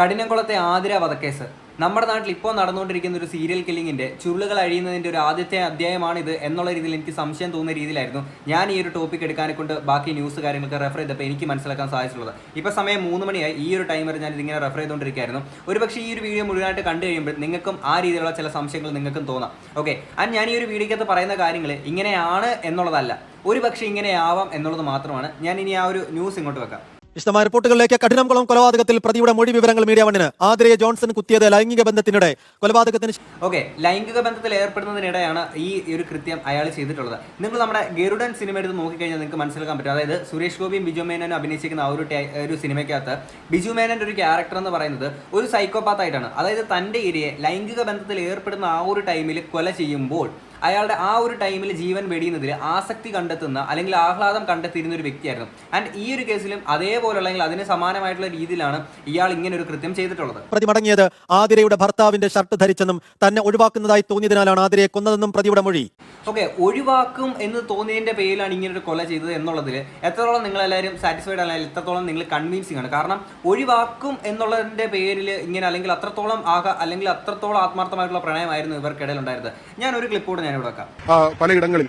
കഠിനംകുളത്തെ ആതിര വധക്കേസ്. നമ്മുടെ നാട്ടിൽ ഇപ്പോൾ നടന്നുകൊണ്ടിരിക്കുന്ന ഒരു സീരിയൽ കില്ലിങ്ങിന്റെ ചുരുളുകൾ അഴിയുന്നതിന്റെ ഒരു ആദ്യത്തെ അധ്യായമാണ് ഇത് എന്നുള്ള രീതിയിൽ എനിക്ക് സംശയം തോന്നുന്ന രീതിയിലായിരുന്നു. ഞാൻ ഈ ഒരു ടോപ്പിക് എടുക്കാനെ കൊണ്ട് ബാക്കി ന്യൂസ് കാര്യങ്ങളൊക്കെ റെഫർ ചെയ്തപ്പോൾ എനിക്ക് മനസ്സിലാക്കാൻ സാധിച്ചിട്ടുള്ളത്. ഇപ്പോൾ സമയം മൂന്ന് മണിയായി. ഈ ഒരു ടൈം വരെ ഞാൻ ഇതിങ്ങനെ റെഫർ ചെയ്തുകൊണ്ടിരിക്കുകയായിരുന്നു. ഒരു പക്ഷേ ഈ ഒരു വീഡിയോ മുഴുവനായിട്ട് കണ്ടു കഴിയുമ്പോൾ നിങ്ങൾക്കും ആ രീതിയിലുള്ള ചില സംശയങ്ങൾ നിങ്ങൾക്കും തോന്നാം. ഓക്കെ ആൻഡ് ഞാൻ ഈ ഒരു വീഡിയോക്കകത്ത് പറയുന്ന കാര്യങ്ങൾ ഇങ്ങനെയാണ് എന്നുള്ളതല്ല. ഒരു പക്ഷേ ഇങ്ങനെയാവാം എന്നുള്ളത് മാത്രമാണ്. ഞാൻ ഇനി ആ ഒരു ന്യൂസ് ഇങ്ങോട്ട് വെക്കാം. വിശദമായ റിപ്പോർട്ടുകളിലേക്ക്. കഠിനംകുളം കൊലപാതകത്തിൽ പ്രതിയുടെ മൊഴി വിവരങ്ങൾ മീഡിയ വണ്ണിന്. ആതിരയെ ജോൺസൺ കുത്തിയത് ലൈംഗിക ബന്ധത്തിനിടെ. കൊലപാതകത്തിന് ഓക്കെ ലൈംഗിക ബന്ധത്തിൽ ഏർപ്പെടുന്നതിനിടെയാണ് ഈ ഒരു കൃത്യം അയാൾ ചെയ്തിട്ടുള്ളത്. നിങ്ങൾ നമ്മുടെ ഗരുഡൻ സിനിമ എടുത്ത് നോക്കിക്കഴിഞ്ഞാൽ നിങ്ങൾക്ക് മനസ്സിലാക്കാൻ പറ്റും. അതായത് സുരേഷ് ഗോപിയും ബിജു മേനോനും അഭിനയിച്ചിരിക്കുന്ന ആ ഒരു ഒരു സിനിമയ്ക്കകത്ത് ബിജു മേനന്റെ ഒരു ക്യാരക്ടർ എന്ന് പറയുന്നത് ഒരു സൈക്കോപാത്ത് ആയിട്ടാണ്. അതായത് തന്റെ ഇരയെ ലൈംഗിക ബന്ധത്തിൽ ഏർപ്പെടുന്ന ആ ഒരു ടൈമിൽ കൊല ചെയ്യുമ്പോൾ അയാളുടെ ആ ഒരു ടൈമിൽ ജീവൻ വെടിയുന്നതിൽ ആസക്തി കണ്ടെത്തുന്ന അല്ലെങ്കിൽ ആഹ്ലാദം കണ്ടെത്തിയിരുന്ന ഒരു വ്യക്തിയായിരുന്നു. ആൻഡ് ഈ ഒരു കേസിലും അതേപോലെ അല്ലെങ്കിൽ അതിന് സമാനമായിട്ടുള്ള രീതിയിലാണ് ഇയാൾ ഇങ്ങനെ ഒരു കൃത്യം ചെയ്തിട്ടുള്ളത്. പ്രതി മടങ്ങിയത് ആതിരയുടെ ഭർത്താവിന്റെ ഷർട്ട് ധരിച്ചെന്നും തന്നെ ഒഴിവാക്കുന്നതായി തോന്നിയതിനാലാണ് ആതിരയെ കൊന്നതെന്നും പ്രതിയുടെ മൊഴി. ഓക്കെ ഒഴിവാക്കും എന്ന് തോന്നിയതിന്റെ പേരിലാണ് ഇങ്ങനെ ഒരു കൊല ചെയ്തത് എന്നുള്ളതിൽ എത്രത്തോളം നിങ്ങൾ എല്ലാവരും സാറ്റിസ്ഫൈഡ് അല്ലെങ്കിൽ എത്രത്തോളം നിങ്ങൾ കൺവിൻസിംഗ് ആണ്. കാരണം ഒഴിവാക്കും എന്നുള്ളതിന്റെ പേരിൽ ഇങ്ങനെ അല്ലെങ്കിൽ അത്രത്തോളം ആക അല്ലെങ്കിൽ അത്രത്തോളം ആത്മാർത്ഥമായിട്ടുള്ള പ്രണയമായിരുന്നു ഇവർക്കിടയിൽ ഉണ്ടായിരുന്നത് ഞാൻ ഒരു ക്ലിപ്പോട് ഞാൻ ഇവിടെ വെക്കാം ആ, പലയിടങ്ങളിൽ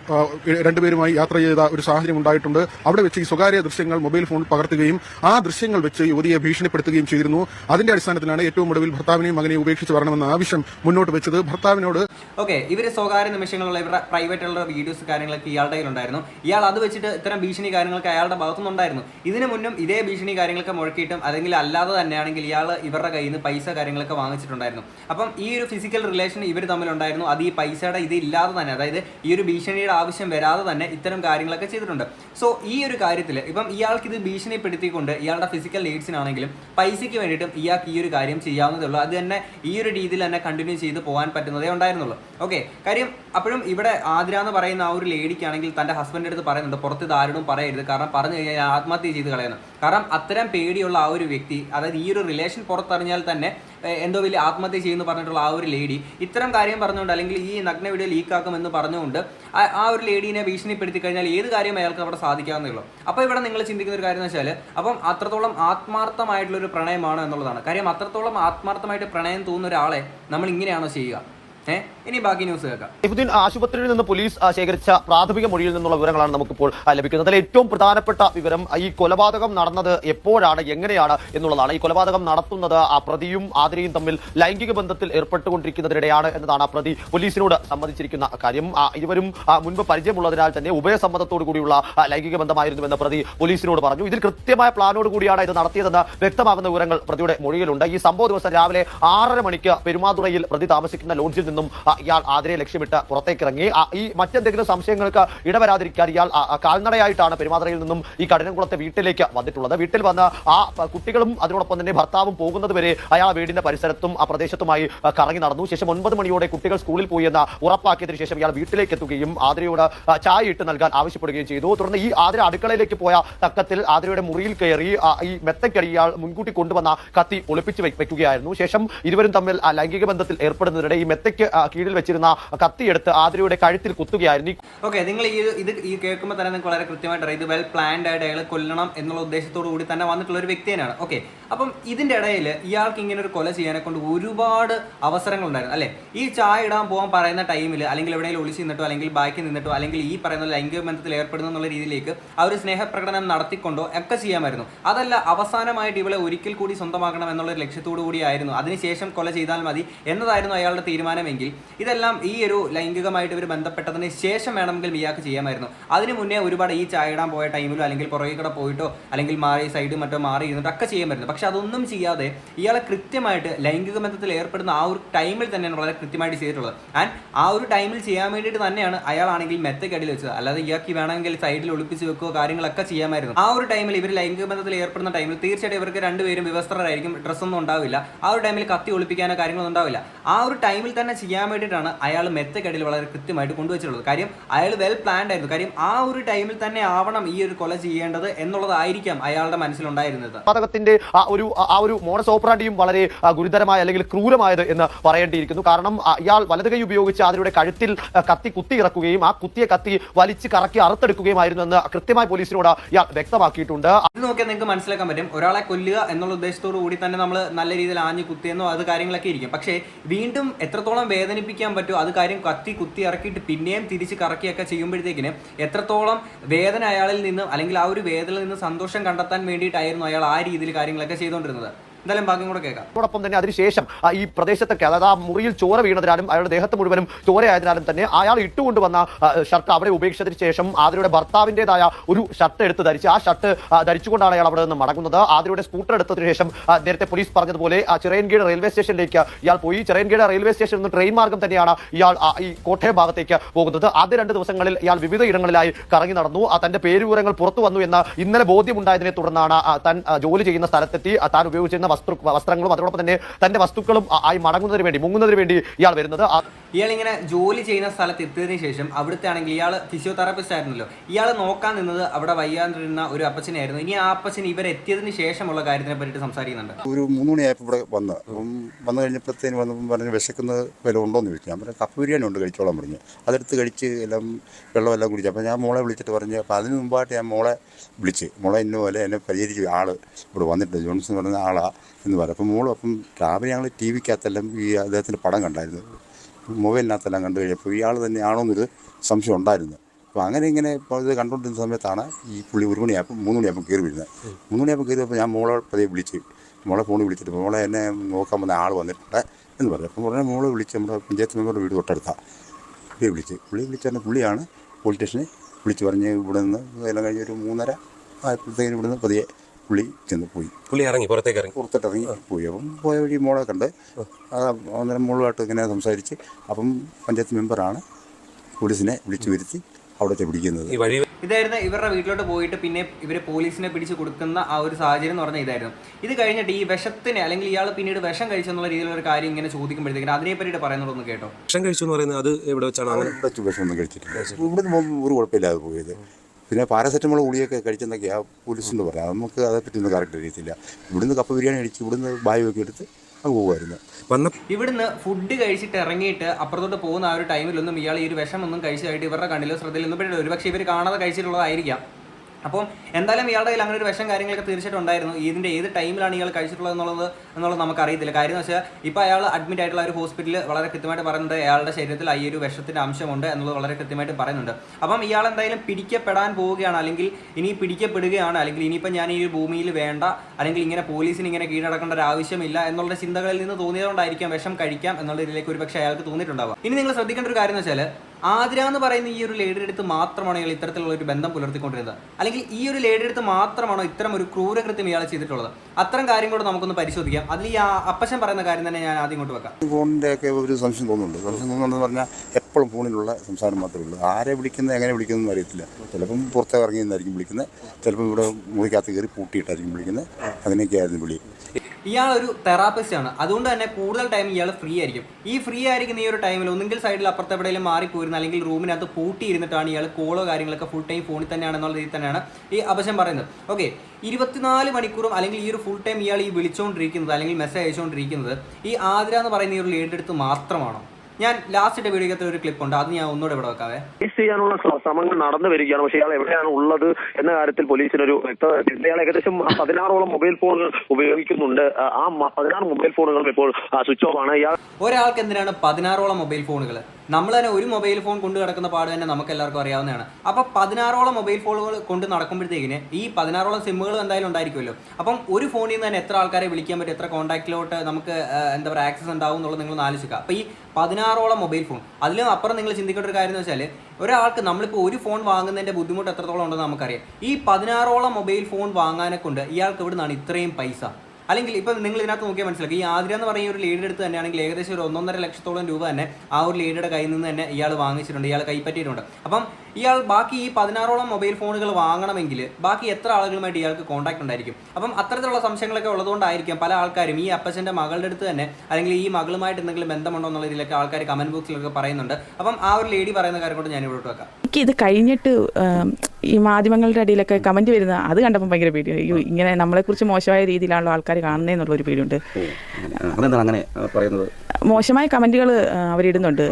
രണ്ടുപേരുമായി യാത്ര ചെയ്ത ഒരു സാഹചര്യം ഉണ്ടായിട്ടുണ്ട്. അവിടെ വെച്ച് ഈ സ്വകാര്യ ദൃശ്യങ്ങൾ മൊബൈൽ ഫോണിൽ പകർത്തുകയും ആ ദൃശ്യങ്ങൾ വെച്ച് യുവതിയെ ഭീഷണിപ്പെടുത്തുകയും ചെയ്തിരുന്നു. അതിന്റെ അടിസ്ഥാനത്തിലാണ് ഏറ്റവും ഒടുവിൽ ഭർത്താവിനെയും മകനെയും ഉപേക്ഷിച്ച് വരണമെന്ന ആവശ്യം മുന്നോട്ട് വെച്ചത്. ഭർത്താവിനോട് ഓക്കെ ഇവർ സ്വകാര്യ നിമിഷങ്ങളുള്ള ഇവരുടെ പ്രൈവറ്റ് ഉള്ള വീഡിയോസ് കാര്യങ്ങളൊക്കെ ഇയാളുടെ കയ്യിലുണ്ടായിരുന്നു. ഇയാൾ അത് വെച്ചിട്ട് ഇത്തരം ഭീഷണി കാര്യങ്ങളൊക്കെ അയാളുടെ ഭാഗത്തുനിന്നുണ്ടായിരുന്നു. ഇതിനു മുന്നും ഇതേ ഭീഷണി കാര്യങ്ങളൊക്കെ മുഴക്കിയിട്ടും അല്ലെങ്കിൽ അല്ലാതെ തന്നെയാണെങ്കിൽ ഇയാൾ ഇവരുടെ കയ്യിൽ നിന്ന് പൈസ കാര്യങ്ങളൊക്കെ വാങ്ങിച്ചിട്ടുണ്ടായിരുന്നു. അപ്പം ഈ ഒരു ഫിസിക്കൽ റിലേഷൻ ഇവർ തമ്മിലുണ്ടായിരുന്നു. അത് ഈ പൈസയുടെ ഇത് ഇല്ലാതെ തന്നെ അതായത് ഈ ഒരു ഭീഷണിയുടെ ആവശ്യം വരാതെ തന്നെ ഇത്തരം കാര്യങ്ങളൊക്കെ ചെയ്തിട്ടുണ്ട്. സോ ഈ ഒരു കാര്യത്തിൽ ഇപ്പം ഇയാൾക്ക് ഇത് ഭീഷണിപ്പെടുത്തിക്കൊണ്ട് ഇയാളുടെ ഫിസിക്കൽ നീഡ്സിനാണെങ്കിലും പൈസയ്ക്ക് വേണ്ടിയിട്ടും ഇയാൾക്ക് ഈ ഒരു കാര്യം ചെയ്യാവുന്നതേ ഉള്ളൂ. അത് തന്നെ ഈ ഒരു രീതിയിൽ തന്നെ കണ്ടിന്യൂ ചെയ്ത് പോകാൻ പറ്റുന്നതേ ഉണ്ടായിരുന്നുള്ളൂ. ഓക്കെ കാര്യം അപ്പോഴും ഇവിടെ ആതിര എന്ന് പറയുന്ന ആ ഒരു ലേഡിക്കാണെങ്കിൽ തന്റെ ഹസ്ബൻഡിന്റെ അടുത്ത് പറയുന്നുണ്ട് പുറത്ത് ഇത് ആരോടും പറയരുത്. കാരണം പറഞ്ഞു കഴിഞ്ഞാൽ ആത്മഹത്യ ചെയ്ത് കളയുന്നു കാരണം അത്തരം പേടിയുള്ള ആ ഒരു വ്യക്തി അതായത് ഈ ഒരു റിലേഷൻ പുറത്തറിഞ്ഞാൽ തന്നെ എന്തോ വലിയ ആത്മഹത്യ ചെയ്യുന്നു പറഞ്ഞിട്ടുള്ള ആ ഒരു ലേഡി ഇത്തരം കാര്യം പറഞ്ഞുകൊണ്ട് അല്ലെങ്കിൽ ഈ നഗ്ന വീഡിയോ ലീക്കാക്കുമെന്ന് പറഞ്ഞുകൊണ്ട് ആ- ഒരു ലേഡീനെ ഭീഷണിപ്പെടുത്തി കഴിഞ്ഞാൽ ഏത് കാര്യം അയാൾക്ക് അവിടെ സാധിക്കാവുന്നേ ഉള്ളൂ. അപ്പോൾ ഇവിടെ നിങ്ങൾ ചിന്തിക്കുന്ന ഒരു കാര്യം എന്ന് വെച്ചാൽ അപ്പം അത്രത്തോളം ആത്മാർത്ഥമായിട്ടുള്ള ഒരു പ്രണയമാണ് എന്നുള്ളതാണ്. കാര്യം അത്രത്തോളം ആത്മാർത്ഥമായിട്ട് പ്രണയം തോന്നുന്ന ഒരാളെ നമ്മൾ ഇങ്ങനെയാണോ ചെയ്യുക? ഏഹ് ഇനി ബാക്കി ന്യൂസ് കേൾക്കാം. ഇപ്പുദ്ദീൻ ആശുപത്രിയിൽ നിന്ന് പോലീസ് ശേഖരിച്ച പ്രാഥമിക മൊഴിയിൽ നിന്നുള്ള വിവരങ്ങളാണ് നമുക്കിപ്പോൾ ലഭിക്കുന്നത്. അതിൽ ഏറ്റവും പ്രധാനപ്പെട്ട വിവരം ഈ കൊലപാതകം നടന്നത് എപ്പോഴാണ് എങ്ങനെയാണ് എന്നുള്ളതാണ്. ഈ കൊലപാതകം നടത്തുന്നത് ആ പ്രതിയും ആതിരയും തമ്മിൽ ലൈംഗിക ബന്ധത്തിൽ ഏർപ്പെട്ടുകൊണ്ടിരിക്കുന്നതിനിടെയാണ് എന്നതാണ് ആ പ്രതി പോലീസിനോട് സംബന്ധിച്ചിരിക്കുന്ന കാര്യം. ഇരുവരും മുൻപ് പരിചയമുള്ളതിനാൽ തന്നെ ഉഭയസമ്മതത്തോടു കൂടിയുള്ള ലൈംഗിക ബന്ധമായിരുന്നുവെന്ന് പ്രതി പോലീസിനോട് പറഞ്ഞു. ഇതിൽ കൃത്യമായ പ്ലാനോട് കൂടിയാണ് ഇത് നടത്തിയതെന്ന് വ്യക്തമാകുന്ന വിവരങ്ങൾ പ്രതിയുടെ മൊഴിയിലുണ്ട്. ഈ സംഭവ ദിവസം രാവിലെ ആറര മണിക്ക് പെരുമാതുറയിൽ പ്രതി താമസിക്കുന്ന ലോഡ്ജിൽ നിന്നും ഇയാൾ ആതിരയെ ലക്ഷ്യമിട്ട് പുറത്തേക്ക് ഇറങ്ങി ഈ മറ്റെന്തെങ്കിലും സംശയങ്ങൾക്ക് ഇടവരാതിരിക്കാൻ ഇയാൾ കാൽനടയായിട്ടാണ് പെരുമാതറയിൽ നിന്നും ഈ കഠിനംകുളത്തെ വീട്ടിലേക്ക് വന്നിട്ടുള്ളത്. വീട്ടിൽ വന്ന് ആ കുട്ടികളും അതിനോടൊപ്പം തന്നെ ഭർത്താവും പോകുന്നത് വരെ അയാൾ വീടിന്റെ പരിസരത്തും ആ പ്രദേശത്തുമായി കറങ്ങി നടന്നു. ശേഷം ഒൻപത് മണിയോടെ കുട്ടികൾ സ്കൂളിൽ പോയി എന്ന് ഉറപ്പാക്കിയതിനു ശേഷം ഇയാൾ വീട്ടിലേക്ക് എത്തുകയും ആതിരയോട് ചായ ഇട്ട് നൽകാൻ ആവശ്യപ്പെടുകയും ചെയ്തു. തുടർന്ന് ഈ ആതിര അടുക്കളയിലേക്ക് പോയ തക്കത്തിൽ ആതിരയുടെ മുറിയിൽ കയറി ഈ മെത്തക്കടി ഇയാൾ മുൻകൂട്ടി കൊണ്ടുവന്ന കത്തി ഒളിപ്പിച്ച് വെക്കുകയായിരുന്നു. ശേഷം ഇരുവരും തമ്മിൽ ലൈംഗിക ബന്ധത്തിൽ ഏർപ്പെടുന്നതിനിടെ ഈ മെത്തയ്ക്ക് ആ, കീഴിൽ വെച്ചിരുന്ന കത്തിയെടുത്ത് ആതിരയുടെ കഴുത്തിൽ കുത്തുകയായിരുന്നു. ഓക്കെ നിങ്ങൾ ഈ ഇത് ഈ കേൾക്കുമ്പോൾ തന്നെ നിങ്ങൾക്ക് വളരെ കൃത്യമായിട്ട് അറിയാം. ഇത് വെൽ പ്ലാൻഡ് ആയിട്ട് അയാൾ കൊല്ലണം എന്നുള്ള ഉദ്ദേശത്തോടു കൂടി തന്നെ വന്നിട്ടുള്ള ഒരു വ്യക്തി തന്നെയാണ് ഓക്കെ അപ്പം ഇതിന്റെ ഇടയിൽ ഇയാൾക്ക് ഇങ്ങനെ ഒരു കൊല ചെയ്യാനെ കൊണ്ട് ഒരുപാട് അവസരങ്ങൾ ഉണ്ടായിരുന്നു അല്ലെ? ഈ ചായ ഇടാൻ പോകാൻ പറയുന്ന ടൈമിൽ അല്ലെങ്കിൽ എവിടെയെങ്കിലും ഒളിച്ച് നിന്നിട്ടോ അല്ലെങ്കിൽ ബാക്കി നിന്നിട്ടോ അല്ലെങ്കിൽ ഈ പറയുന്ന ലൈംഗിക ബന്ധത്തിൽ ഏർപ്പെടുന്നു എന്നുള്ള രീതിയിലേക്ക് ആ ഒരു സ്നേഹപ്രകടനം നടത്തിക്കൊണ്ടോ ഒക്കെ ചെയ്യാമായിരുന്നു. അതല്ല അവസാനമായിട്ട് ഇവളെ ഒരിക്കൽ കൂടി സ്വന്തമാക്കണം എന്നുള്ള ലക്ഷ്യത്തോടു കൂടിയായിരുന്നു. അതിനുശേഷം കൊല ചെയ്താൽ മതി എന്നതായിരുന്നു അയാളുടെ തീരുമാനമെങ്കിൽ ഇതെല്ലാം ഈ ഒരു ലൈംഗികമായിട്ട് ഇവർ ബന്ധപ്പെട്ടതിന് ശേഷം വേണമെങ്കിൽ മിയാക്ക് ചെയ്യാമായിരുന്നു. അതിന് മുന്നേ ഒരുപാട് ഈ ചായ ഇടാൻ പോയ ടൈമിലോ അല്ലെങ്കിൽ പുറകെ കൂടെ പോയിട്ടോ അല്ലെങ്കിൽ മാറി സൈഡ് മറ്റോ മാറി ഇരുന്നിട്ട് ഒക്കെ ചെയ്യാമായിരുന്നു. പക്ഷെ അതൊന്നും ചെയ്യാതെ ഇയാളെ കൃത്യമായിട്ട് ലൈംഗിക ബന്ധത്തിൽ ഏർപ്പെടുന്ന ആ ഒരു ടൈമിൽ തന്നെയാണ് വളരെ കൃത്യമായിട്ട് ചെയ്തിട്ടുള്ളത്. ആൻഡ് ആ ഒരു ടൈമിൽ ചെയ്യാൻ വേണ്ടിയിട്ട് തന്നെയാണ് അയാളാണെങ്കിൽ മെത്തക്കടിയിൽ വെച്ചത്. അല്ലാതെ ഇയാൾക്ക് വേണമെങ്കിൽ സൈഡിൽ ഒളിപ്പിച്ച് വെക്കുകയോ കാര്യങ്ങളൊക്കെ ചെയ്യാമായിരുന്നു. ആ ഒരു ടൈമിൽ ഇവർ ലൈംഗിക ബന്ധത്തിൽ ഏർപ്പെടുന്ന ടൈമിൽ തീർച്ചയായിട്ടും ഇവർക്ക് രണ്ടുപേരും വിവസ്ത്രരായിരിക്കും ഡ്രസ്സൊന്നും ഉണ്ടാവില്ല. ആ ഒരു ടൈമിൽ കത്തി ഒളിപ്പിക്കാനോ കാര്യങ്ങളൊന്നും ഉണ്ടാവില്ല. ആ ഒരു ടൈമിൽ തന്നെ ചെയ്യാൻ വേണ്ടിയിട്ടാണ് അയാൾ മെത്തക്കടിയിൽ വളരെ കൃത്യമായിട്ട് കൊണ്ടുവച്ചിട്ടുള്ളത്. കാര്യം അയാൾ വെൽ പ്ലാൻഡ് ആയിരുന്നു. കാര്യം ആ ഒരു ടൈമിൽ തന്നെ ആവണം ഈ ഒരു കൊല ചെയ്യേണ്ടത് എന്നുള്ളതായിരിക്കാം അയാളുടെ മനസ്സിലുണ്ടായിരുന്നത്. കൊലപാതകത്തിന്റെ ആ ഒരു ആ ഒരു മോണസ് ഓപ്പറാണ്ടിയും വളരെ ഗുരുതരമായ അല്ലെങ്കിൽ ക്രൂരമായത് എന്ന് പറയേണ്ടിയിരിക്കുന്നു. കാരണം അയാൾ ഇയാൾ വലത് കൈ ഉപയോഗിച്ച് അതിലൂടെ കഴുത്തിൽ കത്തി കുത്തി ഇറക്കുകയും ആ കുത്തിയ കത്തി വലിച്ച് കറക്കി അറുത്തെടുക്കുകയുമായിരുന്നു എന്ന് കൃത്യമായി പോലീസിനോട് ഇയാൾ വ്യക്തമാക്കിയിട്ടുണ്ട്. അത് നോക്കിയാൽ നിങ്ങൾക്ക് മനസ്സിലാക്കാൻ പറ്റും. ഒരാളെ കൊല്ലുക എന്നുള്ള ഉദ്ദേശത്തോടു കൂടി തന്നെ നമ്മൾ നല്ല രീതിയിൽ ആഞ്ഞു കുത്തിയെന്നോ അത് കാര്യങ്ങളൊക്കെ ഇരിക്കും. പക്ഷേ വീണ്ടും എത്രത്തോളം വേദനിപ്പിക്കാൻ പറ്റുമോ അത് കാര്യം കത്തി കുത്തി ഇറക്കിയിട്ട് പിന്നെയും തിരിച്ച് കറക്കിയൊക്കെ ചെയ്യുമ്പോഴത്തേക്കിന് എത്രത്തോളം വേദന അയാളിൽ നിന്ന് അല്ലെങ്കിൽ ആ ഒരു വേദനയിൽ നിന്ന് സന്തോഷം കണ്ടെത്താൻ വേണ്ടിയിട്ടായിരുന്നു അയാൾ ആ രീതിയിൽ കാര്യങ്ങളൊക്കെ ചെയ്തുകൊണ്ടിരുന്നത്? എന്തായാലും ബാക്കിയും കൂടെ കേൾക്കാം. അതോടൊപ്പം തന്നെ അതിനുശേഷം ഈ പ്രദേശത്തൊക്കെ അതായത് ആ മുറിയിൽ ചോര വീണതിനാലും അയാളുടെ ദേഹത്ത് മുഴുവനും ചോരയായതിനാലും തന്നെ അയാൾ ഇട്ടുകൊണ്ട് വന്ന ഷർട്ട് അവിടെ ഉപേക്ഷിച്ചതിന് ശേഷം ആതിരയുടെ ഭർത്താവിന്റെതായ ഒരു ഷർട്ട് എടുത്ത് ധരിച്ച് ആ ഷർട്ട് ധരിച്ചുകൊണ്ടാണ് അയാൾ അവിടെ നിന്ന് മടങ്ങുന്നത്. ആതിരയുടെ സ്കൂട്ടർ എടുത്തതിന് ശേഷം നേരത്തെ പോലീസ് പറഞ്ഞതുപോലെ ആ ചിറയൻകീട് റെയിൽവേ സ്റ്റേഷനിലേക്ക് ഇയാൾ പോയി. ചിറയൻകീട് റെയിൽവേ സ്റ്റേഷനിൽ നിന്ന് ട്രെയിൻ മാർഗം തന്നെയാണ് ഇയാൾ ഈ കോട്ടയം ഭാഗത്തേക്ക് പോകുന്നത്. ആദ്യ രണ്ട് ദിവസങ്ങളിൽ ഇയാൾ വിവിധ ഇടങ്ങളിലായി കറങ്ങി നടന്നു. ആ, തന്റെ പേരുവിവരങ്ങൾ പുറത്തു വന്നു എന്ന് ഇന്നലെ ബോധ്യമുണ്ടായതിനെ തുടർന്നാണ് താൻ ജോലി ചെയ്യുന്ന സ്ഥലത്തെത്തി താൻ ഉപയോഗിച്ചിരുന്ന വസ്തു വസ്ത്രങ്ങളും അതോടൊപ്പം തന്നെ തന്റെ വസ്തുക്കളും ആയി മടങ്ങുന്നതിന് വേണ്ടി മുങ്ങുന്നതിന് വേണ്ടി ഇയാൾ വരുന്നത്. ഇയാൾ ഇങ്ങനെ ജോലി ചെയ്യുന്ന സ്ഥലത്ത് എത്തിയതിനു ശേഷം അവിടുത്തെ ആണെങ്കിൽ ഇയാൾ ഫിസിയോതെറാപ്പിസ്റ്റ് ആയിരുന്നല്ലോ. ഇയാൾ നോക്കാൻ നിന്നത് അവിടെ വയ്യാതിരുന്ന ഒരു അപ്പച്ചനായിരുന്നു ഇനി ആ അപ്പച്ചൻ ഇവരെത്തിയതിനു ശേഷമുള്ള കാര്യത്തിനെ പറ്റിട്ട് സംസാരിക്കുന്നുണ്ട്. ഒരു മൂന്ന് മണിയായപ്പോൾ ഇവിടെ വന്ന്. അപ്പം വന്നു കഴിഞ്ഞപ്പോഴത്തേന് വന്നപ്പം പറഞ്ഞ് വിശക്കുന്നത് വില ഉണ്ടോയെന്ന് ചോദിച്ചു. ഞാൻ പറഞ്ഞു കപ്പ ബിരിയാണി ഉണ്ട് കഴിച്ചോളാം പറഞ്ഞു. അതെടുത്ത് കഴിച്ച് എല്ലാം വെള്ളമെല്ലാം കുടിച്ചു. അപ്പോൾ ഞാൻ മോളെ വിളിച്ചിട്ട് പറഞ്ഞു അപ്പോൾ അതിന് മുമ്പായിട്ട് ഞാൻ മോളെ വിളിച്ച്. മോളെ ഇന്ന പോലെ എന്നെ പരിചരിച്ച് ആൾ ഇവിടെ വന്നിട്ട് ജോൺസൺ എന്ന് പറഞ്ഞ ആളാ. എന്ന് പറയും. അപ്പം മോളും അപ്പം രാവിലെ ഞങ്ങൾ ടി വിക്കകത്തെല്ലാം ഈ അദ്ദേഹത്തിന്റെ പടം കണ്ടായിരുന്നു. മൊബൈലിനകത്തെല്ലാം കണ്ടു കഴിഞ്ഞപ്പോൾ ഇയാൾ തന്നെയാണോ എന്നൊരു സംശയം ഉണ്ടായിരുന്നു. അപ്പോൾ അങ്ങനെ ഇങ്ങനെ ഇപ്പോൾ ഇത് കണ്ടുകൊണ്ടിരുന്ന സമയത്താണ് ഈ പുള്ളി ഒരു മണിയായപ്പോൾ മൂന്ന് മണിയായപ്പോൾ കയറി വരുന്നത്. മൂന്ന് മണിയായപ്പോൾ കയറിയപ്പോൾ ഞാൻ മോളെ പതിയെ വിളിച്ച് മോളെ ഫോണിൽ വിളിച്ചിട്ട് മോളെ എന്നെ നോക്കാൻ വന്ന ആൾ വന്നിട്ടുണ്ട് എന്ന് പറഞ്ഞു അപ്പം ഉടനെ മോളെ വിളിച്ച് നമ്മുടെ പഞ്ചായത്ത് മെമ്പറുടെ വീട് തൊട്ടടുത്താണ് പുള്ളിയെ വിളിച്ച് പുള്ളി വിളിച്ച് തന്നെ പുള്ളിയാണ് പോലീസ് സ്റ്റേഷനിൽ വിളിച്ച് പറഞ്ഞ് ഇവിടെ നിന്ന് എല്ലാം കഴിഞ്ഞ് ഒരു മൂന്നര ഇവിടെ നിന്ന് പതിയെ പുള്ളി ചെന്ന് പോയി പുളി ഇറങ്ങി പുറത്തേക്ക് ഇറങ്ങി. പുറത്തോട്ട് ഇറങ്ങി പോയി. അപ്പം പോയ വഴി മോളെ കണ്ട് അത് അന്നേരം മോളുമായിട്ട് ഇങ്ങനെ സംസാരിച്ച് അപ്പം പഞ്ചായത്ത് മെമ്പറാണ് പോലീസിനെ വിളിച്ചു വരുത്തി അവിടത്തെ പിടിക്കുന്നത്. ഈ വഴി ഇതായിരുന്നു ഇവരുടെ വീട്ടിലോട്ട് പോയിട്ട് പിന്നെ ഇവരെ പോലീസിനെ പിടിച്ച് കൊടുക്കുന്ന ആ ഒരു സാഹചര്യം എന്ന് പറഞ്ഞാൽ ഇതായിരുന്നു. ഇത് കഴിഞ്ഞിട്ട് ഈ വിഷത്തിന് അല്ലെങ്കിൽ ഇയാൾ പിന്നീട് വിഷം കഴിച്ചെന്നുള്ള രീതിയിലുള്ള ഒരു കാര്യം ഇങ്ങനെ ചോദിക്കുമ്പോഴത്തേക്കും അതിനെ പറ്റി പറയുന്നതൊന്ന് കേട്ടോ. വിഷം കഴിച്ചു എന്ന് പറയുന്നത് അത് എവിടെ വെച്ചാണ്? അങ്ങനെ ഒന്നും കഴിച്ചിട്ടില്ല. ഇവിടുന്ന് ഒരു കുഴപ്പമില്ലാതെ പോയത്. പിന്നെ പാരസെറ്റമോൾ ഗുളിയൊക്കെ കഴിച്ചെന്നൊക്കെയാണ് പോലീസെന്ന് പറയാം. നമുക്ക് അതേപ്പറ്റിയൊന്നും കറക്റ്റ് അറിയത്തില്ല. ഇവിടുന്ന് കപ്പ ബിരിയാണി അടിച്ച് ഇവിടുന്ന് ബായൊക്കെ എടുത്ത് അങ്ങ് പോകുമായിരുന്നു വന്ന ഇവിടുന്ന് ഫുഡ് കഴിച്ചിട്ട് ഇറങ്ങിയിട്ട് അപ്പുറത്തോട്ട് പോകുന്ന ആ ഒരു ടൈമിലൊന്നും ഇയാൾ ഈ ഒരു വിഷമൊന്നും കഴിച്ചതായിട്ട് ഇവരുടെ കണ്ണിലോ ശ്രദ്ധയിലൊന്നും പെട്ടില്ല ഒരുപക്ഷെ ഇവർ കാണാതെ കഴിച്ചിട്ടുള്ളതായിരിക്കാം. അപ്പം എന്തായാലും ഇയാളുടെ കയ്യിൽ അങ്ങനെ ഒരു വിഷം കാര്യങ്ങളൊക്കെ തീർച്ചയായിട്ടും ഉണ്ടായിരുന്നു ഇതിന്റെ ഏത് ടൈമിലാണ് ഇയാൾ കഴിച്ചിട്ടുള്ളത് എന്നുള്ളത് എന്നുള്ളത് നമുക്ക് അറിയത്തില്ല കാര്യം എന്ന് വെച്ചാൽ ഇപ്പോൾ അയാൾ അഡ്മിറ്റ് ആയിട്ടുള്ള ഒരു ഹോസ്പിറ്റലിൽ വളരെ കൃത്യമായിട്ട് പറയുന്നുണ്ട് അയാളുടെ ശരീരത്തിൽ ഈ ഒരു വിഷത്തിന്റെ അംശമുണ്ട് എന്നുള്ളത് വളരെ കൃത്യമായിട്ട് പറയുന്നുണ്ട്. അപ്പം ഇയാൾ എന്തായാലും പിടിക്കപ്പെടാൻ പോവുകയാണ് അല്ലെങ്കിൽ ഇനി പിടിക്കപ്പെടുകയാണ് അല്ലെങ്കിൽ ഇനിയിപ്പോൾ ഞാൻ ഈ ഒരു ഭൂമിയിൽ വേണ്ട അല്ലെങ്കിൽ ഇങ്ങനെ പോലീസിന് ഇങ്ങനെ കീഴടക്കേണ്ട ഒരു ആവശ്യമില്ല എന്നുള്ള ചിന്തകളിൽ നിന്ന് തോന്നിയതുകൊണ്ടായിരിക്കാം വിഷം കഴിക്കാം എന്നുള്ള രീതിയിലേക്ക് ഒരുപക്ഷെ അയാൾക്ക് തോന്നിയിട്ടുണ്ടാവുക ഇനി നിങ്ങൾ ശ്രദ്ധിക്കേണ്ട ഒരു കാര്യം എന്ന് വെച്ചാൽ ആതിര എന്ന് പറയുന്ന ഈ ഒരു ലേഡിയുടെ അടുത്ത് മാത്രമാണ് ഇയാൾ ഇത്തരത്തിലുള്ള ഒരു ബന്ധം പുലർത്തിക്കൊണ്ടിരുന്നത്? അല്ലെങ്കിൽ ഈ ഒരു ലേഡിയുടെ അടുത്ത് മാത്രമാണോ ഇത്തരം ഒരു ക്രൂരകൃത്യം ഇയാൾ ചെയ്തിട്ടുള്ളത്? അത്തരം കാര്യം കൂടെ നമുക്കൊന്ന് പരിശോധിക്കാം. അതിൽ ഈ അപ്പശൻ പറയുന്ന കാര്യം തന്നെ ഞാൻ ആദ്യം കൊണ്ട് വെക്കാം. ഫോണിന്റെ ഒക്കെ ഒരു സംശയം തോന്നുന്നുണ്ട്. സംശയം തോന്നുന്നുണ്ടെന്ന് പറഞ്ഞാൽ എപ്പോഴും ഫോണിലുള്ള സംസാരം മാത്രമേ ഉള്ളൂ. ആരെ വിളിക്കുന്നത് എങ്ങനെ വിളിക്കുന്നതെന്ന് അറിയത്തില്ല. ചിലപ്പം പുറത്തെ ഇറങ്ങി നിന്നായിരിക്കും വിളിക്കുന്നത്. ചിലപ്പം ഇവിടെ മുറിക്കകത്ത് കയറി പൂട്ടിയിട്ടായിരിക്കും വിളിക്കുന്നത്. അങ്ങനെയൊക്കെയായിരുന്നു വിളി. ഇയാൾ ഒരു തെറാപ്പിസ്റ്റ് ആണ്. അതുകൊണ്ട് തന്നെ കൂടുതൽ ടൈം ഇയാൾ ഫ്രീ ആയിരിക്കും. ഈ ഫ്രീ ആയിരിക്കുന്ന ഈ ഒരു ടൈമിൽ ഒന്നുകിൽ സൈഡിൽ അപ്പുറത്തെ മാറി മാറിപ്പോയിരുന്ന അല്ലെങ്കിൽ റൂമിനകത്ത് പൂട്ടി ഇരുന്നിട്ടാണ് ഇയാൾ കോളോ കാര്യങ്ങളൊക്കെ ഫുൾ ടൈം ഫോണിൽ തന്നെയാണ് എന്നുള്ള രീതിയിൽ തന്നെയാണ് ഈ അപശം പറയുന്നത്. ഓക്കെ ഇരുപത്തിനാല് മണിക്കൂറും അല്ലെങ്കിൽ ഈ ഒരു ഫുൾ ടൈം ഇയാൾ ഈ വിളിച്ചുകൊണ്ടിരിക്കുന്നത് അല്ലെങ്കിൽ മെസ്സേജ് അയച്ചുകൊണ്ടിരിക്കുന്നത് ഈ ആതിര എന്ന് പറയുന്ന ഈ ഒരു ലേഡിയുടെ അടുത്ത് മാത്രമാണോ? ഞാൻ ലാസ്റ്റ് വീഡിയോ ഒരു ക്ലിപ്പ് ഉണ്ട്. അത് ഞാൻ ഒന്നുകൂടെ ഇവിടെ വെക്കാവേ. കേസ് ചെയ്യാനുള്ള ശ്ര- ശ്രമങ്ങൾ നടന്നു വരികയാണ്. പക്ഷേ ഇയാൾ എവിടെയാണ് ഉള്ളത് എന്ന കാര്യത്തിൽ പോലീസിനൊരു വ്യക്തത ഇയാൾ ഏകദേശം പതിനാറോളം മൊബൈൽ ഫോണുകൾ ഉപയോഗിക്കുന്നുണ്ട്. ആ- പതിനാറ് മൊബൈൽ ഫോണുകളും ഇപ്പോൾ സ്വിച്ച് ഓഫ് ആണ്. ഇയാൾ ഒരാൾക്ക് എന്തിനാണ് പതിനാറോളം മൊബൈൽ ഫോണുകൾ നമ്മൾ തന്നെ ഒരു മൊബൈൽ ഫോൺ കൊണ്ട് നടക്കുന്ന പാട് തന്നെ നമുക്ക് എല്ലാവർക്കും അറിയാവുന്നതാണ്. അപ്പോൾ പതിനാറോളം മൊബൈൽ ഫോണുകൾ കൊണ്ട് നടക്കുമ്പോഴത്തേക്കിന് ഈ പതിനാറോളം സിമ്മുകൾ എന്തായാലും ഉണ്ടായിരിക്കുമല്ലോ. അപ്പം ഒരു ഫോണിൽ നിന്ന് തന്നെ എത്ര ആൾക്കാരെ വിളിക്കാൻ പറ്റും? എത്ര കോൺടാക്റ്റിലോട്ട് നമുക്ക് എന്താ പറയുക ആക്സസ് ഉണ്ടാവും എന്നുള്ളത് നിങ്ങൾ ആലോചിക്കുക. അപ്പോൾ ഈ പതിനാറോളം മൊബൈൽ ഫോൺ. അതിലും അപ്പുറം നിങ്ങൾ ചിന്തിക്കേണ്ട ഒരു കാര്യം എന്ന് വെച്ചാൽ ഒരാൾക്ക് നമ്മളിപ്പോൾ ഒരു ഫോൺ വാങ്ങുന്നതിന്റെ ബുദ്ധിമുട്ട് എത്രത്തോളം ഉണ്ടെന്ന് നമുക്കറിയാം. ഈ പതിനാറോളം മൊബൈൽ ഫോൺ വാങ്ങാനെ കൊണ്ട് ഇയാൾക്ക് ഇവിടെ നിന്നാണ് ഇത്രയും പൈസ? അല്ലെങ്കിൽ ഇപ്പം നിങ്ങൾ ഇതിനകത്ത് നോക്കിയാൽ മനസ്സിലാക്കി. ഈ ആതിര എന്ന് പറയുന്ന ഒരു ലീഡ് എടുത്ത് തന്നെയാണെങ്കിൽ ഏകദേശം ഒരു ഒന്നൊന്നര ലക്ഷത്തോളം രൂപ തന്നെ ആ ഒരു ലീഡിയുടെ കയ്യിൽ നിന്ന് തന്നെ ഇയാൾ വാങ്ങിച്ചിട്ടുണ്ട്. ഇയാൾ കൈപ്പറ്റിയിട്ടുണ്ട്. അപ്പം ഇയാൾ ബാക്കി ഈ പതിനാറോളം മൊബൈൽ ഫോണുകൾ വാങ്ങണമെങ്കിൽ ബാക്കി എത്ര ആളുകളുമായിട്ട് ഇയാൾക്ക് കോൺടാക്ട് ഉണ്ടായിരിക്കും? അപ്പം അത്തരത്തിലുള്ള സംശയങ്ങളൊക്കെ ഉള്ളതുകൊണ്ടായിരിക്കും പല ആൾക്കാരും ഈ അപ്പച്ചന്റെ മകളുടെ അടുത്ത് തന്നെ അല്ലെങ്കിൽ ഈ മകളുമായിട്ട് എന്തെങ്കിലും ബന്ധമുണ്ടോ എന്നുള്ള രീതിയിലൊക്കെ ആൾക്കാർ കമന്റ് ബോക്സിലൊക്കെ പറയുന്നുണ്ട്. അപ്പം ആ ഒരു ലേഡി പറയുന്ന കാര്യം കൊണ്ട് ഞാൻ ഇവിടോട്ട് വെക്കാം. എനിക്ക് ഇത് കഴിഞ്ഞിട്ട് ഈ മാധ്യമങ്ങളുടെ അടിയിലൊക്കെ കമന്റ് വരുന്ന അത് കണ്ടപ്പോൾ ഭയങ്കര പേടിയായി അയ്യോ ഇങ്ങനെ നമ്മളെക്കുറിച്ച് മോശമായ രീതിയിലാണല്ലോ ആൾക്കാർ കാണുന്നതെന്നുള്ള ഒരു പേടിയുണ്ട്. അതെന്താണ് അങ്ങനെ പറയുന്നത്? മോശമായ കമന്റുകൾ അവരിടുന്നുണ്ട്.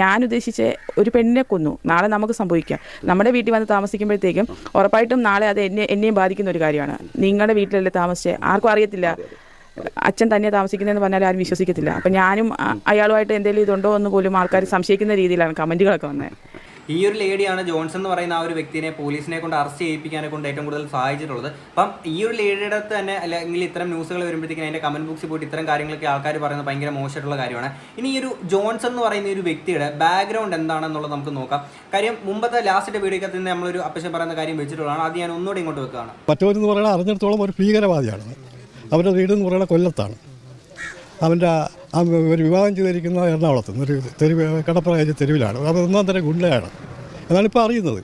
ഞാൻ ഉദ്ദേശിച്ച ഒരു പെണ്ണിനെ കൊന്നു. നാളെ നമുക്ക് സംഭവിക്കാം. നമ്മുടെ വീട്ടിൽ വന്ന് താമസിക്കുമ്പോഴത്തേക്കും ഉറപ്പായിട്ടും നാളെ അത് എന്നെ എന്നെയും ബാധിക്കുന്ന ഒരു കാര്യമാണ്. നിങ്ങളുടെ വീട്ടിലല്ലേ താമസിച്ചേ? ആർക്കും അറിയത്തില്ല. അച്ഛൻ തന്നെ താമസിക്കുന്നതെന്ന് പറഞ്ഞാൽ ആരും വിശ്വസിക്കത്തില്ല. അപ്പം ഞാനും അയാളുമായിട്ട് എന്തെങ്കിലും ഇതുണ്ടോ എന്ന് പോലും ആൾക്കാർ സംശയിക്കുന്ന രീതിയിലാണ് കമന്റുകളൊക്കെ വന്നത് ഈ ഒരു ലേഡിയാണ് ജോൺസൺ എന്ന് പറയുന്ന ആ ഒരു വ്യക്തിനെ പോലീസിനെ കൊണ്ട് അറസ്റ്റ് ചെയ്യിപ്പിക്കാനെ കൊണ്ട് ഏറ്റവും കൂടുതൽ സഹായിച്ചിട്ടുള്ളത്. അപ്പം ഈ ഒരു ലേഡിയുടെ അടുത്ത് തന്നെ അല്ലെങ്കിൽ ഇത്തരം ന്യൂസുകൾ വരുമ്പോഴത്തേക്കും അതിന്റെ കമന്റ് ബോക്സിൽ പോയിട്ട് ഇത്തരം കാര്യങ്ങളൊക്കെ ആൾക്കാർ പറയുന്നത് ഭയങ്കര മോശമായിട്ടുള്ള കാര്യമാണ്. ഇനി ഈ ഒരു ജോൺസൺ എന്ന് പറയുന്ന ഒരു വ്യക്തിയുടെ ബാക്ക്ഗ്രൗണ്ട് എന്താണെന്നുള്ളത് നമുക്ക് നോക്കാം. കാര്യം മുമ്പത്തെ ലാസ്റ്റ് വീഡിയോക്കകത്ത് നിന്ന് നമ്മളൊരു അപ്പശം പറയുന്ന കാര്യം വെച്ചിട്ടുള്ളതാണ്. അത് ഞാൻ ഒന്നുകൂടി ഇങ്ങോട്ട് വെക്കുകയാണ്. മറ്റൊന്ന് പറയുന്നത് അറിഞ്ഞിടത്തോളം ഒരു ഭീകരവാദിയാണ്. അവരുടെ വീട് എന്ന് പറയുന്നത് കൊല്ലത്താണ്. അവന്റെ ആ ഒരു വിവാഹം ചെയ്തിരിക്കുന്ന എറണാകുളത്ത് ഒരു തെരുവ് കടപ്പുറ കഴിഞ്ഞ തെരുവിലാണ്. അത് ഒന്നാം തരം ഗുണ്ടയാണ്. എന്നാണ് ഇപ്പോൾ അറിയുന്നത്.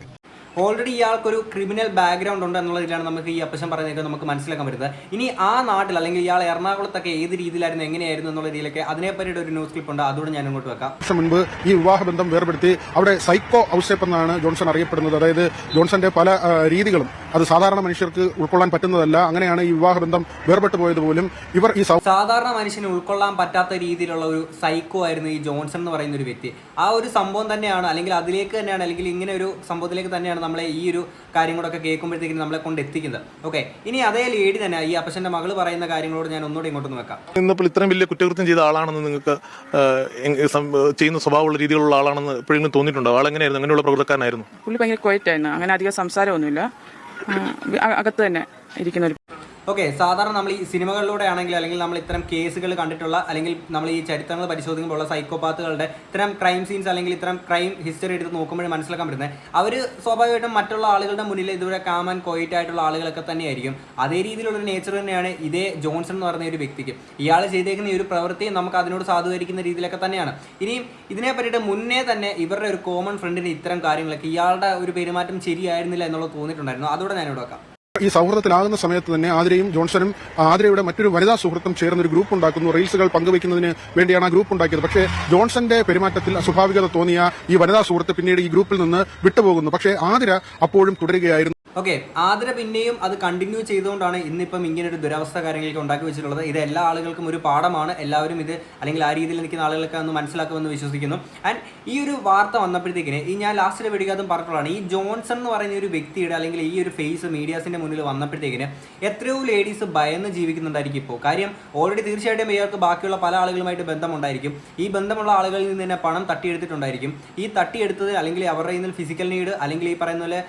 ഓൾറെഡി ഇയാൾക്കൊരു ക്രിമിനൽ ബാക്ക്ഗ്രൗണ്ട് ഉണ്ട് എന്നുള്ളതിലാണ് നമുക്ക് ഈ അപ്പശം പറയുന്നതൊക്കെ നമുക്ക് മനസ്സിലാക്കാൻ പറ്റുന്നത്. ഇനി ആ നാട്ടിൽ അല്ലെങ്കിൽ ഇയാൾ എറണാകുളത്തൊക്കെ ഏത് രീതിയിലായിരുന്നു എങ്ങനെയായിരുന്നു എന്നുള്ള രീതിയിലൊക്കെ അതിനെപ്പറ്റിയിട്ട് ഒരു ന്യൂസ് ക്ലിപ്പ് ഉണ്ട്. അതുകൂടെ ഞാൻ ഇങ്ങോട്ട് വെക്കാം. വർഷം മുൻപ് ഈ വിവാഹബന്ധം വേർപെടുത്തി അവിടെ സൈക്കോ ഔഷേപ്പ് എന്നാണ് ജോൺസൺ അറിയപ്പെടുന്നത്. അതായത് ജോൺസന്റെ പല രീതികളും അത് സാധാരണ മനുഷ്യർക്ക് ഉൾക്കൊള്ളാൻ പറ്റുന്നതല്ല. അങ്ങനെയാണ് ഈ വിവാഹബന്ധം വേർപെട്ടു പോയത് പോലും. ഇവർ ഈ സാധാരണ മനുഷ്യന് ഉൾക്കൊള്ളാൻ പറ്റാത്ത രീതിയിലുള്ള ഒരു സൈക്കോ ആയിരുന്നു ഈ ജോൺസൺ എന്ന് പറയുന്ന ഒരു വ്യക്തി. ആ ഒരു സംഭവം തന്നെയാണ് അല്ലെങ്കിൽ അതിലേക്ക് തന്നെയാണ് അല്ലെങ്കിൽ ഇങ്ങനെ ഒരു സംഭവത്തിലേക്ക് തന്നെയാണ് നമ്മളെ ഈ ഒരു കാര്യം കൂടെ ഒക്കെ കേൾക്കുമ്പോഴത്തേക്കും നമ്മളെ കൊണ്ട് എത്തിക്കുന്നത്. ഓക്കെ ഇനി അതേ ലേഡി തന്നെ ഈ അപ്പച്ചന്റെ മകൾ പറയുന്ന കാര്യങ്ങളോട് ഞാൻ ഒന്നുകൂടെ ഇങ്ങോട്ടൊന്ന് വെക്കാം. ഇന്നിപ്പോൾ ഇത്രയും വലിയ കുറ്റകൃത്യം ചെയ്ത ആളാണെന്ന് നിങ്ങൾക്ക് ചെയ്യുന്ന സ്വഭാവമുള്ള രീതിയിലുള്ള ആളാണെന്ന് എപ്പോഴെങ്കിലും തോന്നിയിട്ടുണ്ടോ? ആൾ എങ്ങനെയായിരുന്നു? അങ്ങനെയുള്ള പ്രകൃതക്കാരനായിരുന്നു പുള്ളി ഭയങ്കര ക്വയറ്റായിരുന്നു അങ്ങനെ അധികം സംസാരമൊന്നുമില്ല. അകത്ത് തന്നെ ഇരിക്കുന്ന ഒരു ഓക്കെ സാധാരണ നമ്മൾ ഈ സിനിമകളിലൂടെ ആണെങ്കിൽ അല്ലെങ്കിൽ നമ്മൾ ഇത്തരം കേസുകൾ കണ്ടിട്ടുള്ള അല്ലെങ്കിൽ നമ്മൾ ഈ ചരിത്രങ്ങൾ പരിശോധിക്കുമ്പോൾ ഉള്ള സൈക്കോപാത്തുകളുടെ ഇത്തരം ക്രൈം സീൻസ് അല്ലെങ്കിൽ ഇത്തരം ക്രൈം ഹിസ്റ്ററി എടുത്ത് നോക്കുമ്പോൾ മനസ്സിലാക്കാൻ പറ്റുന്നത്. അവർ സ്വാഭാവികമായിട്ടും മറ്റുള്ള ആളുകളുടെ മുന്നിൽ ഇതുവരെ കാമൻ കോയിറ്റ് ആയിട്ടുള്ള ആളുകളൊക്കെ തന്നെയായിരിക്കും. അതേ രീതിയിലുള്ളൊരു നേച്ചർ തന്നെയാണ് ഇതേ ജോൺസൺ എന്ന് പറയുന്ന ഒരു വ്യക്തിക്ക്. ഇയാൾ ചെയ്തേക്കുന്ന ഈ ഒരു പ്രവൃത്തി നമുക്ക് അതിനോട് സാധൂകരിക്കുന്ന രീതിയിലൊക്കെ തന്നെയാണ്. ഇനിയും ഇതിനെ പറ്റിയിട്ട് മുന്നേ തന്നെ ഇവരുടെ ഒരു കോമൺ ഫ്രണ്ടിന് ഇത്തരം കാര്യങ്ങളൊക്കെ ഇയാളുടെ ഒരു പെരുമാറ്റം ശരിയായിരുന്നില്ല എന്നുള്ളത് തോന്നിയിട്ടുണ്ടായിരുന്നു. അതോടെ ഞാനിവിടെ വെക്കാം. ഈ സൗഹൃദത്തിലാകുന്ന സമയത്ത് തന്നെ ആതിരയും ജോൺസണും ആതിരയുടെ മറ്റൊരു വനിതാ സുഹൃത്തും ചേർന്ന് ഒരു ഗ്രൂപ്പ് ഉണ്ടാക്കുന്നു റീൽസുകൾ പങ്കുവയ്ക്കുന്നതിന് വേണ്ടിയാണ് ആ ഗ്രൂപ്പ് ഉണ്ടാക്കിയത് പക്ഷേ ജോൺസന്റെ പെരുമാറ്റത്തിൽ അസ്വാഭാവികത തോന്നിയ ഈ വനിതാ സുഹൃത്ത് പിന്നീട് ഈ ഗ്രൂപ്പിൽ നിന്ന് വിട്ടുപോകുന്നു. പക്ഷേ ആതിര അപ്പോഴും തുടരുകയായിരുന്നു. ഓക്കെ ആദര പിന്നെയും അത് കണ്ടിന്യൂ ചെയ്തുകൊണ്ടാണ് ഇന്നിപ്പം ഇങ്ങനെ ഒരു ദുരവസ്ഥ കാര്യങ്ങളൊക്കെ ഉണ്ടാക്കി വെച്ചിട്ടുള്ളത്. ഇത് എല്ലാ ആളുകൾക്കും ഒരു പാഠമാണ്. എല്ലാവരും ഇത് അല്ലെങ്കിൽ ആ രീതിയിൽ നിൽക്കുന്ന ആളുകളൊക്കെ ഒന്ന് മനസ്സിലാക്കുമെന്ന് വിശ്വസിക്കുന്നു. ആൻഡ് ഈ ഒരു വാർത്ത വന്നപ്പോഴത്തേക്കിന് ഈ ഞാൻ ലാസ്റ്റിലെ വീഡിയോക്കകത്തും പറഞ്ഞിട്ടുള്ളതാണ് ഈ ജോൺസൺ എന്ന് പറയുന്ന ഒരു വ്യക്തിയുടെ അല്ലെങ്കിൽ ഈ ഒരു ഫേസ് മീഡിയാസിന്റെ മുന്നിൽ വന്നപ്പോഴത്തേക്കിന് എത്രയോ ലേഡീസ് ഭയന്ന് ജീവിക്കുന്നുണ്ടായിരിക്കും ഇപ്പോൾ. കാര്യം ഓൾറെഡി തീർച്ചയായിട്ടും ഇയാൾക്ക് ബാക്കിയുള്ള പല ആളുകളുമായിട്ട് ബന്ധമുണ്ടായിരിക്കും. ഈ ബന്ധമുള്ള ആളുകളിൽ നിന്ന് തന്നെ പണം തട്ടിയെടുത്തിട്ടുണ്ടായിരിക്കും. ഈ തട്ടിയെടുത്തത് അല്ലെങ്കിൽ അവരുടെ ഫിസിക്കൽ നീഡ് അല്ലെങ്കിൽ ഈ പറയുന്ന പോലെ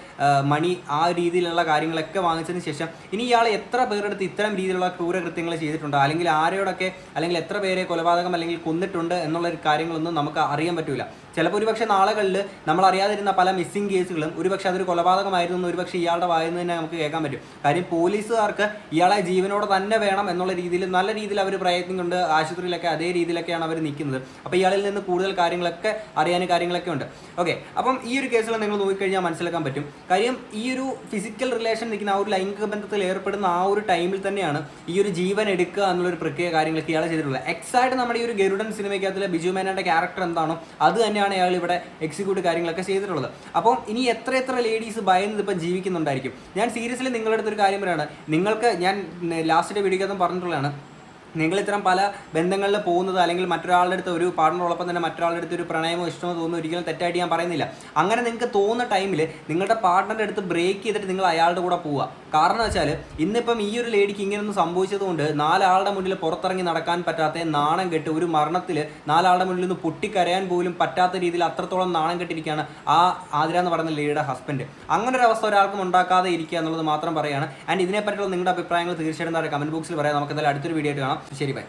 മണി ആ രീതിയിലുള്ള കാര്യങ്ങളൊക്കെ വാങ്ങിച്ചതിന് ശേഷം ഇനി ഇയാൾ എത്ര പേരെടുത്ത് ഇത്തരം രീതിയിലുള്ള ക്രൂരകൃത്യങ്ങൾ ചെയ്തിട്ടുണ്ട്? അല്ലെങ്കിൽ ആരോടൊക്കെ അല്ലെങ്കിൽ എത്ര പേരെ കൊലപാതകം അല്ലെങ്കിൽ കൊന്നിട്ടുണ്ട് എന്നുള്ള കാര്യങ്ങളൊന്നും നമുക്ക് അറിയാൻ പറ്റൂല. ചിലപ്പോൾ ഒരുപക്ഷെ നാളുകളിൽ നമ്മൾ അറിയാതിരുന്ന പല മിസ്സിംഗ് കേസുകളും ഒരുപക്ഷെ അതൊരു കൊലപാതകമായിരുന്നു എന്ന് ഒരുപക്ഷെ ഇയാളുടെ വായന്ന് തന്നെ നമുക്ക് കേൾക്കാൻ പറ്റും. കാര്യം പോലീസുകാർക്ക് ഇയാളെ ജീവനോടെ തന്നെ വേണം എന്നുള്ള രീതിയിൽ നല്ല രീതിയിൽ അവർ പ്രയത്നം പ്രയത്നിക്കുന്നുണ്ട്. ആശുപത്രിയിലൊക്കെ അതേ രീതിയിലൊക്കെയാണ് അവർ നിൽക്കുന്നത്. അപ്പോൾ ഇയാളിൽ നിന്ന് കൂടുതൽ കാര്യങ്ങളൊക്കെ അറിയാനും കാര്യങ്ങളൊക്കെ ഉണ്ട്. ഓക്കെ അപ്പം ഈ ഒരു കേസിൽ നിങ്ങൾ നോക്കിക്കഴിഞ്ഞാൽ മനസ്സിലാക്കാൻ പറ്റും. കാര്യം ഈ ഒരു ഫിസിക്കൽ റിലേഷൻ നിൽക്കുന്ന ആ ഒരു ലൈംഗിക ബന്ധത്തിൽ ഏർപ്പെടുന്ന ആ ഒരു ടൈമിൽ തന്നെയാണ് ഈ ഒരു ജീവൻ എടുക്കുക എന്നുള്ളൊരു പ്രക്രിയ കാര്യങ്ങളൊക്കെ ഇയാൾ ചെയ്തിട്ടുള്ളത്. എക്സാക്ട് നമ്മുടെ ഈ ഒരു ഗരുഡൻ സിനിമയ്ക്കകത്തിലെ ബിജു മേനോന്റെ ക്യാരക്ടർ എന്താണോ അത് തന്നെയാണ് അയാൾ ഇവിടെ എക്സിക്യൂട്ട് കാര്യങ്ങളൊക്കെ ചെയ്തിട്ടുള്ളത്. അപ്പം ഇനി എത്ര എത്ര ലേഡീസ് ഭയന്ന് ഇപ്പം ജീവിക്കുന്നുണ്ടായിരിക്കും? ഞാൻ സീരിയസ്ലി നിങ്ങളുടെ അടുത്തൊരു കാര്യം പറയാണ്. നിങ്ങൾക്ക് ഞാൻ ലാസ്റ്റിന്റെ വീഡിയോക്കകത്തും പറഞ്ഞിട്ടുള്ളതാണ്. നിങ്ങൾ ഇത്തരം പല ബന്ധങ്ങളിൽ പോകുന്നത് അല്ലെങ്കിൽ മറ്റൊരാളുടെ അടുത്ത് ഒരു പാർട്ണറോടൊപ്പം തന്നെ മറ്റൊരാളുടെ അടുത്ത് ഒരു പ്രണയമോ ഇഷ്ടമോ തോന്നുന്നു ഒരിക്കലും തെറ്റായിട്ട് ഞാൻ പറയുന്നില്ല. അങ്ങനെ നിങ്ങൾക്ക് തോന്നുന്ന ടൈമിൽ നിങ്ങളുടെ പാർട്ണറുടെ അടുത്ത് ബ്രേക്ക് ചെയ്തിട്ട് നിങ്ങൾ അയാളുടെ കൂടെ പോവുക. കാരണം വെച്ചാൽ ഇന്നിപ്പം ഈ ഒരു ലേഡിക്ക് ഇങ്ങനെയൊന്നും സംഭവിച്ചതുകൊണ്ട് നാലാളുടെ മുന്നിൽ പുറത്തിറങ്ങി നടക്കാൻ പറ്റാത്ത നാണം കെട്ട് ഒരു മരണത്തിൽ നാലാളുടെ മുന്നിൽ നിന്ന് പൊട്ടിക്കരയാൻ പോലും പറ്റാത്ത രീതിയിൽ അത്രത്തോളം നാണം കെട്ടിരിക്കുകയാണ് ആ ആതിര എന്ന് പറയുന്ന ലേഡിയുടെ ഹസ്ബൻഡ് അങ്ങനെ ഒരു അവസ്ഥ ഒരാൾക്കും ഉണ്ടാക്കാതെ ഇരിക്കുക എന്നുള്ളത് മാത്രം പറയുകയാണ്. ആൻഡ് ഇതിനെപ്പറ്റിയുള്ള നിങ്ങളുടെ അഭിപ്രായങ്ങൾ തീർച്ചയായിട്ടും കമന്റ് ബോക്സിൽ പറയാം. നമുക്ക് എന്തായാലും അടുത്തൊരു വീഡിയോ ആയിട്ട് കാണാം. ശരി ബൈ